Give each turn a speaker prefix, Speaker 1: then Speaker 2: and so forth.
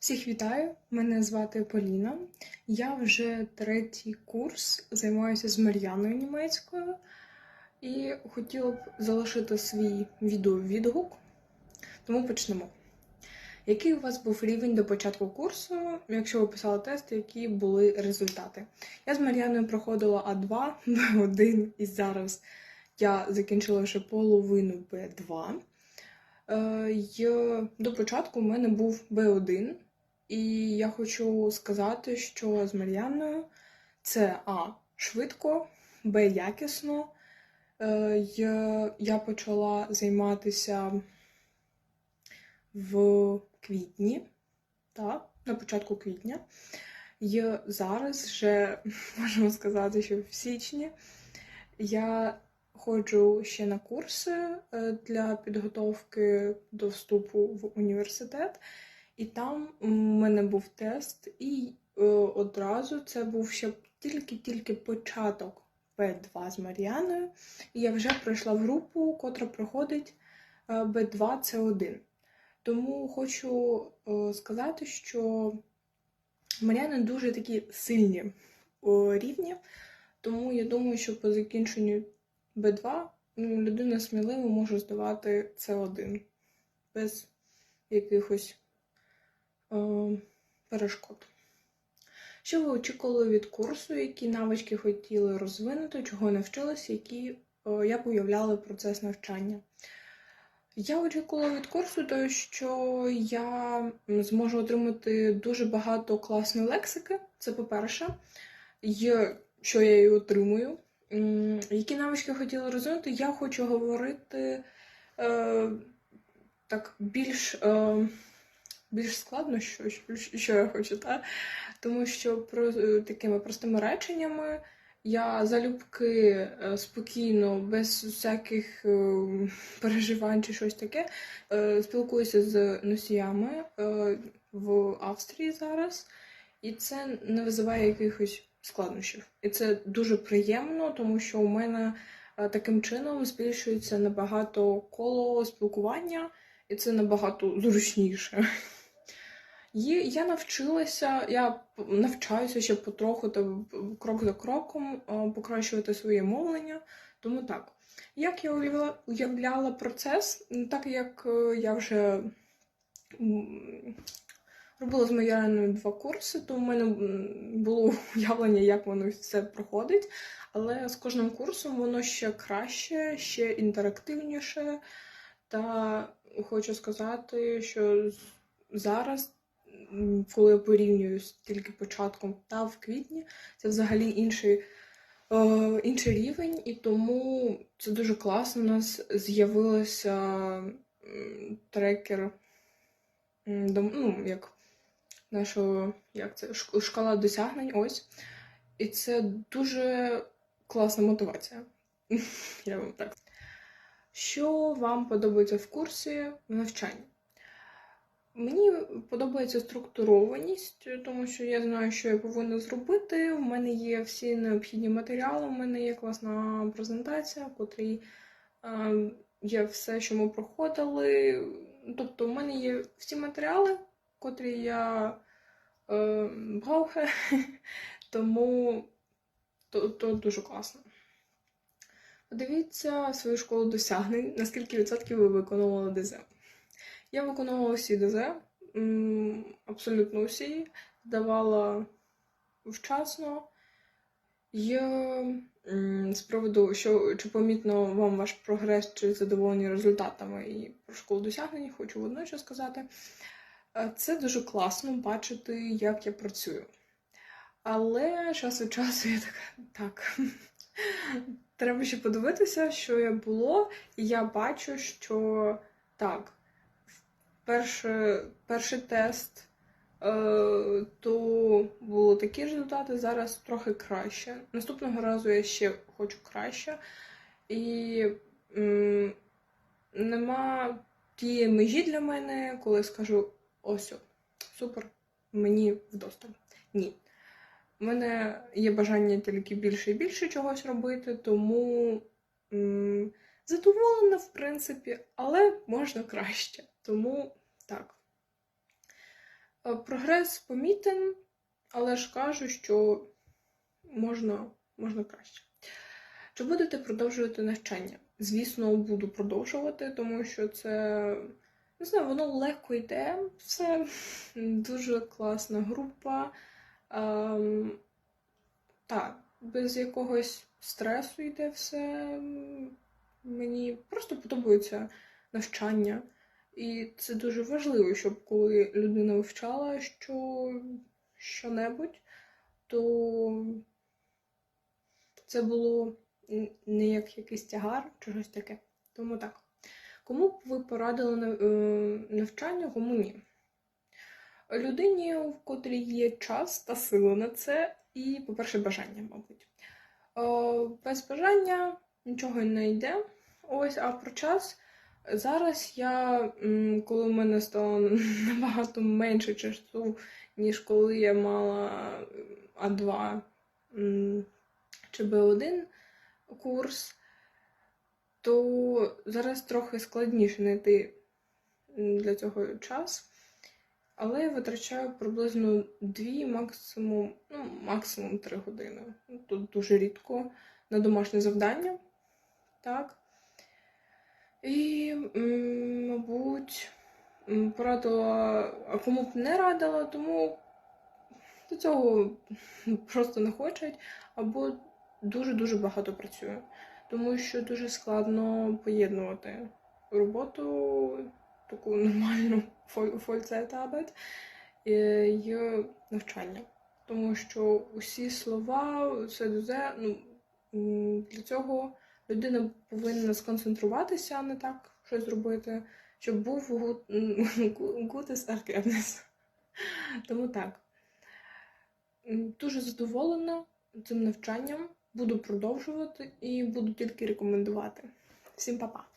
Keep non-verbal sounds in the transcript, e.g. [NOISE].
Speaker 1: Всіх вітаю! Мене звати Поліна. Я вже третій курс займаюся з Мар'яною німецькою і хотіла б залишити свій відеовідгук, тому почнемо. Який у вас був рівень до початку курсу, якщо ви писали тести, які були результати? Я з Мар'яною проходила А2, [LAUGHS] Б1 і зараз я закінчила вже половину Б2. Е, До початку у мене був Б1, і я хочу сказати, що з Мар'яною це А швидко, Б якісно. Е, Я почала займатися в квітні, так, на початку квітня. І зараз вже [LAUGHS] можемо сказати, що в січні я ходжу ще на курси е, для підготовки до вступу в університет, і там у мене був тест, і е, одразу це був ще тільки-тільки початок Б2 з Мар'яною. І я вже пройшла в групу, котра проходить Б2 С1. Тому хочу е, сказати, що Мар'яни дуже такі сильні о, рівні, тому я думаю, що по закінченню Б2 ну, людина сміливо може здавати С1 без якихось е, перешкод. Що ви очікували від курсу, які навички хотіли розвинути, чого навчилися, які е, як уявляли процес навчання? Я очікувала від курсу, то що я зможу отримати дуже багато класної лексики. Це по-перше, що я її отримую. Які навички хотіла розвинути? Я хочу говорити е, так більш, е, більш складно, що, що, я хочу, та? тому що про, е, такими простими реченнями я залюбки е, спокійно, без всяких е, переживань чи щось таке, спілкуюся з носіями в Австрії зараз, і це не визиває якихось складнощів. І це дуже приємно, тому що у мене таким чином збільшується набагато коло спілкування, і це набагато зручніше. І я навчилася, я навчаюся ще потроху, та крок за кроком покращувати своє мовлення. Тому так. Як я уявляла, уявляла процес, так як е, я вже робила з Мар'яною два курси, то в мене було [LAUGHS] уявлення, як воно все проходить. Але з кожним курсом воно ще краще, ще інтерактивніше. Та хочу сказати, що зараз, коли я порівнюю з тільки початком та в квітні, це взагалі інший, е, інший рівень, і тому це дуже класно. У нас з'явилося трекер, ну, як нашого, як це, шкала досягнень, ось. І це дуже класна мотивація. [LAUGHS] Я вам так. Що вам подобається в курсі в навчанні? Мені подобається структурованість, тому що я знаю, що я повинна зробити. У мене є всі необхідні матеріали, у мене є класна презентація, в котрій е, є все, що ми проходили. Тобто, у мене є всі матеріали, котрі я е, [LAUGHS] тому то, то дуже класно. Подивіться свою школу досягнень, наскільки відсотків ви виконували ДЗ. Я виконувала всі ДЗ, абсолютно всі, здавала вчасно. Я з приводу, що чи помітно вам ваш прогрес, чи задоволені результатами і про школу досягнень, хочу водночас сказати. Е, Це дуже класно бачити, як я працюю. Але час від часу я така, так. Треба ще подивитися, що я було, і я бачу, що так, перший, перший тест, е, то були такі результати, зараз трохи краще. Наступного разу я ще хочу краще. І м, нема тієї межі для мене, коли скажу ось, супер, мені вдосталь. Ні. У мене є бажання тільки більше і більше чогось робити, тому м, задоволена, в принципі, але можна краще. Тому так. Е, Прогрес помітен, але ж кажу, що можна, можна краще. Чи будете продовжувати навчання? Звісно, буду продовжувати, тому що це не знаю, воно легко йде, все дуже класна група. Ем, так, без якогось стресу йде все. Мені просто подобається навчання. І це дуже важливо, щоб коли людина вивчала що, що-небудь, то це було не як якийсь тягар, чи щось таке. Тому так. Кому б ви порадили е, навчання, кому ні? Людині, в котрій є час та сила на це, і, по-перше, бажання, мабуть. Е, Без бажання нічого не йде. Ось, а про час. Зараз я, коли в мене стало [LAUGHS] набагато менше часу, ніж коли я мала А2 чи Б1 курс, то зараз трохи складніше знайти для цього час. Але я витрачаю приблизно 2, максимум, ну, максимум 3 години. Тут дуже рідко на домашнє завдання. Так. І, мабуть, порадила, а кому б не радила, тому до цього просто не хочуть, або дуже-дуже багато працює. Тому що дуже складно поєднувати роботу, таку нормальну фольцетабет і навчання. Тому що усі слова, все дузе, ну, для цього людина повинна сконцентруватися, а не так щось зробити, щоб був [LAUGHS] гутес аркевнес. Тому так. Дуже задоволена цим навчанням. Буду продовжувати і буду тільки рекомендувати. Всім па-па!